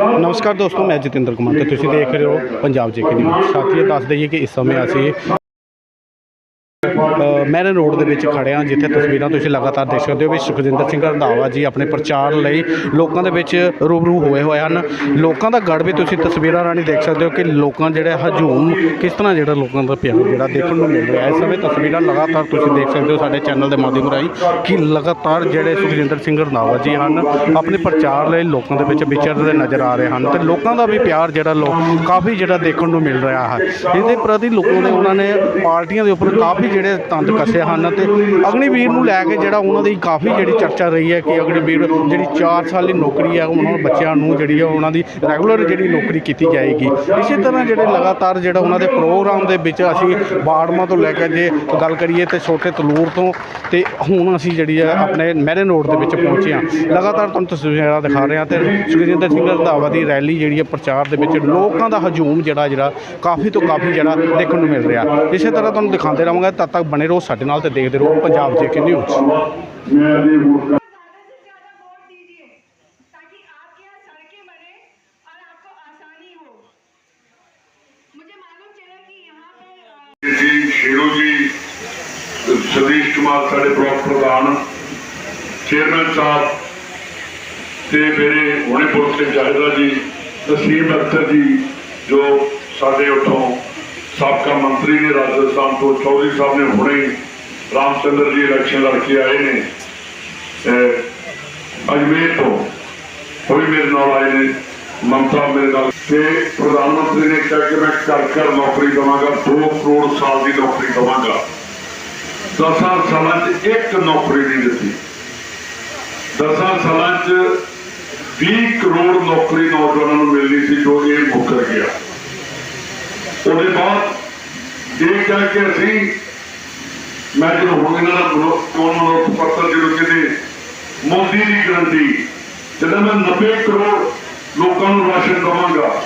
ਨਮਸਕਾਰ ਦੋਸਤੋ, ਮੈਂ ਜਤਿੰਦਰ ਕੁਮਾਰ ਤੇ ਤੁਸੀਂ ਦੇਖ ਰਹੇ ਹੋ ਪੰਜਾਬ ਜੇਕੇ ਨਿਊਜ਼। ਸਾਥੀਓ, ਦੱਸ ਦਈਏ ਕਿ ਇਸ ਸਮੇਂ ਅਸੀਂ ਮੈਰਨ ਰੋਡ ਦੇ ਵਿੱਚ ਖੜੇ ਜਿੱਥੇ ਤਸਵੀਰਾਂ ਤੁਸੀਂ ਲਗਾਤਾਰ ਦੇਖ ਸਕਦੇ ਹੋ ਵੀ ਸੁਖਜਿੰਦਰ ਸਿੰਘ ਰੰਧਾਵਾ ਜੀ ਆਪਣੇ ਪ੍ਰਚਾਰ ਲਈ ਲੋਕਾਂ ਦੇ ਵਿੱਚ ਰੂਬਰੂ ਹੋਏ ਹੋਏ ਹਨ ਲੋਕਾਂ ਦਾ ਗੜ ਵੀ ਤੁਸੀਂ ਤਸਵੀਰਾਂ ਰਾਹੀਂ ਦੇਖ ਸਕਦੇ ਹੋ ਕਿ ਲੋਕਾਂ ਜਿਹੜੇ ਹਜੂਮ ਕਿਸ ਤਰ੍ਹਾਂ ਜਿਹੜਾ ਲੋਕਾਂ ਦਾ ਪਿਆਰ ਜਿਹੜਾ ਦੇਖਣ ਨੂੰ ਮਿਲ ਰਿਹਾ ਹੈ। ਇਸ ਸਮੇਂ ਤਸਵੀਰਾਂ ਲਗਾਤਾਰ ਤੁਸੀਂ ਦੇਖ ਸਕਦੇ ਹੋ ਸਾਡੇ ਚੈਨਲ ਦੇ ਮਾਧਿਅਮ ਰਾਹੀਂ ਕਿ ਲਗਾਤਾਰ ਜਿਹੜੇ ਸੁਖਜਿੰਦਰ ਸਿੰਘ ਰੰਧਾਵਾ ਜੀ ਹਨ, ਆਪਣੇ ਪ੍ਰਚਾਰ ਲਈ ਲੋਕਾਂ ਦੇ ਵਿੱਚ ਵਿਚਰਦੇ ਨਜ਼ਰ ਆ ਰਹੇ ਹਨ ਤੇ ਲੋਕਾਂ ਦਾ ਵੀ ਪਿਆਰ ਜਿਹੜਾ ਲੋਕ ਕਾਫੀ ਜਿਹੜਾ ਦੇਖਣ ਨੂੰ ਮਿਲ ਰਿਹਾ ਹੈ ਇਹਦੇ ਪ੍ਰਤੀ ਲੋਕਾਂ ਦੇ ਉਹਨਾਂ ਨੇ ਪਾਰਟੀਆਂ ਦੇ ਉੱਪਰ ਕਾਫੀ ਜਿਹੜੇ ਤੰਦ ਕੱਸੇ ਹਨ ਤੇ ਅਗਨੀਵੀਰ ਨੂੰ ਲੈ ਕੇ ਜਿਹੜਾ ਉਹਨਾਂ ਦੀ ਕਾਫੀ ਜਿਹੜੀ ਚਰਚਾ ਰਹੀ ਹੈ ਕਿ ਅਗਨੀਵੀਰ ਜਿਹੜੀ 4 ਸਾਲ ਦੀ ਨੌਕਰੀ ਹੈ, ਉਹਨਾਂ ਬੱਚਿਆਂ ਨੂੰ ਜਿਹੜੀ ਹੈ, ਉਹਨਾਂ ਦੀ ਰੈਗੂਲਰ ਜਿਹੜੀ ਨੌਕਰੀ ਕੀਤੀ ਜਾਏਗੀ। ਇਸੇ ਤਰ੍ਹਾਂ ਜਿਹੜੇ ਲਗਾਤਾਰ ਜਿਹੜਾ ਉਹਨਾਂ ਦੇ ਪ੍ਰੋਗਰਾਮ ਦੇ ਵਿੱਚ ਅਸੀਂ ਬਾੜਮਾ ਤੋਂ ਲੈ ਕੇ ਜੇ ਗੱਲ ਕਰੀਏ ਤੇ ਛੋਟੇ ਤਲੂਰ ਤੋਂ ਤੇ ਹੁਣ ਅਸੀਂ ਜਿਹੜੀ ਹੈ ਆਪਣੇ ਮੈਰਨ ਰੋਡ ਦੇ ਵਿੱਚ ਪਹੁੰਚੇ ਹਾਂ। ਲਗਾਤਾਰ ਤੁਹਾਨੂੰ ਤਸਵੀਰਾਂ ਦਿਖਾ ਰਹੇ ਹਾਂ ਤੇ ਸੁਖਜਿੰਦਰ ਸਿੰਘ ਰੰਧਾਵਾ ਦੀ ਰੈਲੀ ਜਿਹੜੀ ਹੈ ਪ੍ਰਚਾਰ ਦੇ ਵਿੱਚ ਲੋਕਾਂ ਦਾ ਹਜੂਮ ਜਿਹੜਾ ਜਿਹੜਾ ਕਾਫੀ ਤੋਂ ਕਾਫੀ ਜਿਹੜਾ ਦੇਖਣ ਨੂੰ ਮਿਲ ਰਿਹਾ। ਇਸੇ ਤਰ੍ਹਾਂ ਤੁਹਾਨੂੰ ਦਿਖਾਉਂਦੇ ਰਹਾਂਗੇ, ਤਦ ਤੱਕ ਬਣੇ ਰਹੋ। ਰਹੋ ਸਾਡੇ ਨਾਲ ਤੇ ਦੇਖਦੇ ਰਹੋ ਪੰਜਾਬ ਜੇਕੇ ਨਿਊਜ਼। ਸ਼ੇਰੂ ਜੀ ਸਦੀਸ਼ ਕੁਮਾਰ ਸਾਡੇ ਬਲਾਕ ਪ੍ਰਧਾਨ, ਚੇਅਰਮੈਨ ਸਾਹਿਬ ਤੇ ਮੇਰੇ ਹੁਣੇ ਪੁਰਸ਼ ਜਾਇਦਾ ਜੀ ਤਸੀਮ ਅਖਤਰ ਜੀ, ਜੋ ਸਾਡੇ ਉਠੋਂ ਸਾਬਕਾ ਮੰਤਰੀ ਨੇ ਰਾਜਸਥਾਨ ਤੋਂ ਚੌਧਰੀ ਸਾਹਿਬ ਨੇ ਹੁਣੇ ਰਾਮਚੰਦਰ ਜੀ ਇਲੈਕਸ਼ਨ ਲੜ ਕੇ ਆਏ ਨੇ। ਅਹ ਅਜਮੇਰ ਤੋਂ ਉਹ ਵੀ ਮੇਰੇ ਨਾਲ ਆਏ ਨੇ। ਮਮਤਾ ਮੇਰੇ ਨਾਲ। ਤੇ ਪ੍ਰਧਾਨ ਮੰਤਰੀ ਨੇ ਕਿਹਾ ਕਿ ਮੈਂ ਘਰ ਘਰ ਨੌਕਰੀ ਦਵਾਂਗਾ 2 ਕਰੋੜ ਸਾਲ ਦੀ ਨੌਕਰੀ ਦਵਾਂਗਾ। ਦਸਾਂ ਸਾਲਾਂ 'ਚ ਇੱਕ ਨੌਕਰੀ ਨਹੀਂ ਦਿੱਤੀ। ਦਸਾਂ ਸਾਲਾਂ 'ਚ 20 ਕਰੋੜ ਨੌਕਰੀ ਨੌਜਵਾਨਾਂ ਨੂੰ ਮਿਲਣੀ ਸੀ ਜੋ ਇਹ ਮੁੱਕਰ ਗਿਆ। ਉਹਦੇ ਬਾਅਦ ਇਹ ਕਹਿ ਕੇ ਅਸੀਂ, ਮੈਂ ਜਦੋਂ ਹੁਣ ਇਹਨਾਂ ਦਾ ਮਨੋ- ਮਨੋਰਥ ਪੱਤਰ ਜਦੋਂ ਕਹਿੰਦੇ ਮੋਦੀ ਦੀ ਗਰੰਟੀ ਜਦੋਂ ਮੈਂ 90 ਕਰੋੜ ਲੋਕਾਂ ਨੂੰ ਰਾਸ਼ਨ ਦਵਾਂਗਾ,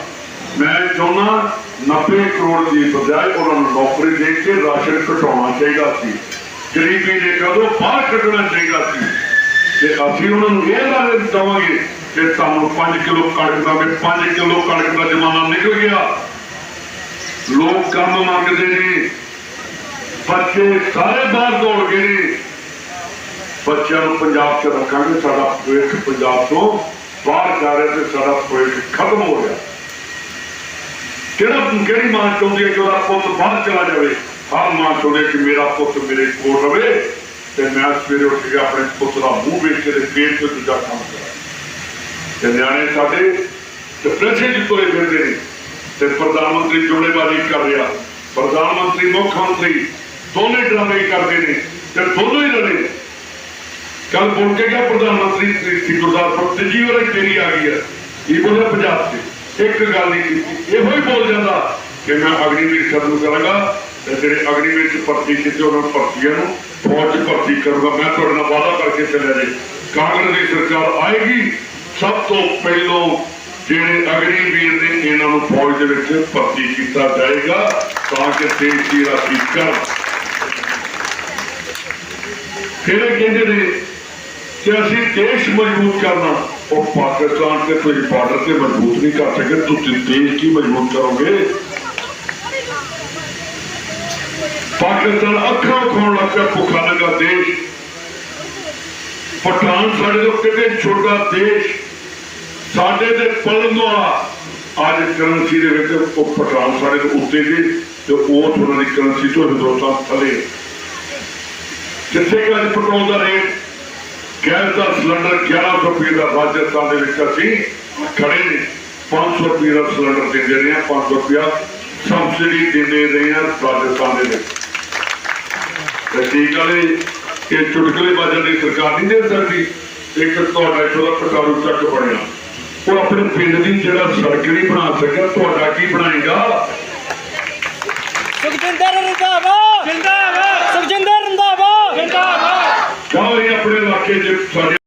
ਮੈਂ ਚਾਹੁੰਦਾ 90 ਕਰੋੜ ਦੀ ਬਜਾਏ ਉਹਨਾਂ ਨੂੰ ਨੌਕਰੀ ਦੇ ਕੇ ਰਾਸ਼ਨ ਘਟਾਉਣਾ ਚਾਹੀਦਾ ਸੀ। ਗਰੀਬੀ ਦੇ ਕਦੋਂ ਬਾਹਰ ਕੱਢਣਾ ਚਾਹੀਦਾ ਸੀ। ਤੇ ਅਸੀਂ ਉਹਨਾਂ ਨੂੰ ਇਹ ਲਾਰੇ ਦਵਾਂਗੇ ਕਿ ਤੁਹਾਨੂੰ 5 ਕਿਲੋ ਕਣਕ ਦਾ 5 ਕਿਲੋ ਕਣਕ ਦਾ ਜ਼ਮਾਨਾ ਨਿਕਲ ਗਿਆ। ਲੋਕ ਕੰਮ ਮੰਗਦੇ ਨੇ। ਬੱਚੇ ਸਾਰੇ ਬਾਹਰ ਦੌੜ ਗਏ ਨੇ। ਬੱਚਿਆਂ ਨੂੰ ਪੰਜਾਬ 'ਚ ਰੱਖਾਂਗੇ, ਸਾਡਾ ਭਵਿੱਖ ਪੰਜਾਬ ਤੋਂ ਬਾਹਰ ਜਾ ਰਿਹਾ ਤੇ ਸਾਡਾ ਭਵਿੱਖ ਖਤਮ ਹੋ ਗਿਆ ਕਿਹੜਾ ਕਿਹੜੀ ਮਾਂ ਚਾਹੁੰਦੀ ਹੈ ਕਿ ਉਹਦਾ ਪੁੱਤ ਬਾਹਰ ਚਲਾ ਜਾਵੇ? ਹਰ ਮਾਂ ਚਾਹੁੰਦੀ ਕਿ ਮੇਰਾ ਪੁੱਤ ਮੇਰੇ ਕੋਲ ਰਵੇ ਤੇ ਮੈਂ ਸਵੇਰੇ ਉੱਠ ਕੇ ਆਪਣੇ ਪੁੱਤ ਦਾ ਮੂੰਹ ਵੇਖ ਕੇ ਤੇ ਫੇਰ ਤੇ ਦੂਜਾ ਕੰਮ ਕਰਾਂ। ਤੇ ਨਿਆਣੇ ਸਾਡੇ ਡਿਪਰੈਸ਼ਨ ਚ ਤੁਰੇ ਫਿਰਦੇ ਨੇ। ਤੇ ਪ੍ਰਧਾਨ ਮੰਤਰੀ ਜੁੜੇਬਾਜ਼ੀ ਕਰ ਰਿਹਾ। ਪ੍ਰਧਾਨ ਮੰਤਰੀ, ਮੁੱਖ ਮੰਤਰੀ ਦੋਨੇ ਡਰਾਮੇ ਕਰਦੇ ਨੇ ਤੇ ਦੋਨੋਂ ਹੀ ਲੜੇ। ਕੱਲ ਬੋਲ ਕੇ ਗਿਆ ਪ੍ਰਧਾਨ ਮੰਤਰੀ, ਸ੍ਰੀ ਸ੍ਰੀ ਗੁਰਦਾਸਪੁਰ ਤੀਜੀ ਵਾਰ ਤੇਰੀ ਆ ਗਈ ਹੈ। ਇਹ ਬੋਲਿਆ ਪੰਜਾਬ 'ਚ ਇੱਕ ਗੱਲ ਨਹੀਂ ਕੀਤੀ। ਇਹੋ ਹੀ ਬੋਲ ਜਾਂਦਾ ਕਿ ਮੈਂ ਅਗਨੀਵੀਰ ਖਤਮ ਕਰਾਂਗਾ ਤੇ ਜਿਹੜੇ ਅਗਨੀਵੀਰ ਚ ਭਰਤੀ ਕੀਤੇ, ਉਹਨਾਂ ਭਰਤੀਆਂ ਨੂੰ ਫੌਜ 'ਚ ਭਰਤੀ ਕਰੂਗਾ। ਮੈਂ ਤੁਹਾਡੇ ਨਾਲ ਵਾਅਦਾ ਕਰਕੇ ਚੱਲਿਆ ਜੀ। ਕਾਂਗਰਸ ਦੀ ਸਰਕਾਰ ਆਏਗੀ, ਸਭ ਤੋਂ ਪਹਿਲੋਂ ਜਿਹੜੇ ਅਗਨੀਵੀਰ ਨੇ ਇਹਨਾਂ ਨੂੰ ਫੌਜ ਦੇ ਵਿੱਚ ਭਰਤੀ ਕੀਤਾ ਜਾਏਗਾ, ਤਾਂ ਕਿ ਦੇਸ਼ ਦੀ ਰਾਖੀ ਕਰਨ। ਫਿਰ ਇਹ ਕਹਿੰਦੇ ਨੇ ਕਿ ਅਸੀਂ ਦੇਸ਼ ਮਜ਼ਬੂਤ ਕਰਨਾ, ਉਹ ਪਾਕਿਸਤਾਨ ਤੇ ਕੋਈ ਬਾਰਡਰ ਤੇ ਮਜ਼ਬੂਤ ਨਹੀਂ ਕਰ ਸਕੇ, ਤੁਸੀਂ ਦੇਸ਼ ਕੀ ਮਜ਼ਬੂਤ ਕਰੋਗੇ? ਪਾਕਿਸਤਾਨ ਅੱਖਾਂ ਖੋਣ ਲੱਗ ਪਿਆ, ਭੁੱਖਾ ਲੱਗਾ ਦੇਸ਼। ਪਠਾਨ ਸਾਡੇ ਤੋਂ ਕਿਤੇ ਛੋਟਾ ਦੇਸ਼। ਸਾਡੇ ਤੇ ਪਲਣ ਵਾਲਾ ਅੱਜ ਕਰੰਸੀ ਦੇ ਵਿੱਚ ਉਹ ਪਠਾਨ ਸਾਡੇ ਤੋਂ ਉੱਤੇ ਜੀ ਤੇ ਉਹ ਉਹਨਾਂ ਦੀ ਕਰੰਸੀ ਤੋਂ ਹਿੰਦੁਸਤਾਨ ਥੱਲੇ। ਜਿੱਥੇ ਕਿ ਪੈਟਰੋਲ ਦਾ ਰੇਟ, ਗੈਸ ਦਾ ਸਿਲੰਡਰ 1100 ਰੁਪਏ ਦਾ ਰਾਜਸਥਾਨ ਦੇ ਵਿੱਚ ਅਸੀਂ ਖੜੇ ਨੇ। 500 ਰੁਪਏ ਦਾ ਸਿਲੰਡਰ ਦਿੰਦੇ ਰਹੇ ਹਾਂ 500 ਰੁਪਇਆ ਸਬਸਿਡੀ ਦਿੰਦੇ ਰਹੇ ਹਾਂ ਰਾਜਸਥਾਨ ਦੇ ਵਿੱਚ। ਤੇ ਠੀਕ ਵਾਲੇ ਇਹ ਚੁਟਕਲੇ ਬਾਜ਼ਾਂ ਦੀ ਸਰਕਾਰ ਨਹੀਂ ਦੇ ਸਕਦੀ। ਇੱਕ ਤੁਹਾਡਾ ਇੱਥੋਂ ਪਟਾਰੂ ਚੱਕ ਬਣਿਆ। ਉਹ ਆਪਣੇ ਪਿੰਡ ਦੀ ਜਿਹੜਾ ਸੜਕ ਨਹੀਂ ਬਣਾ ਸਕਿਆ ਤੁਹਾਡਾ ਕੀ ਬਣਾਏਗਾ? ਸੁਖਜਿੰਦਰ ਰੰਧਾਵਾ! ਜਿੰਦਾਬਾਦ! ਸੁਖਜਿੰਦਰ ਰੰਧਾਵਾ! ਜਿੰਦਾਬਾਦ ਜਾਓ ਇਹ ਆਪਣੇ ਇਲਾਕੇ 'ਚ ਸਾਡੇ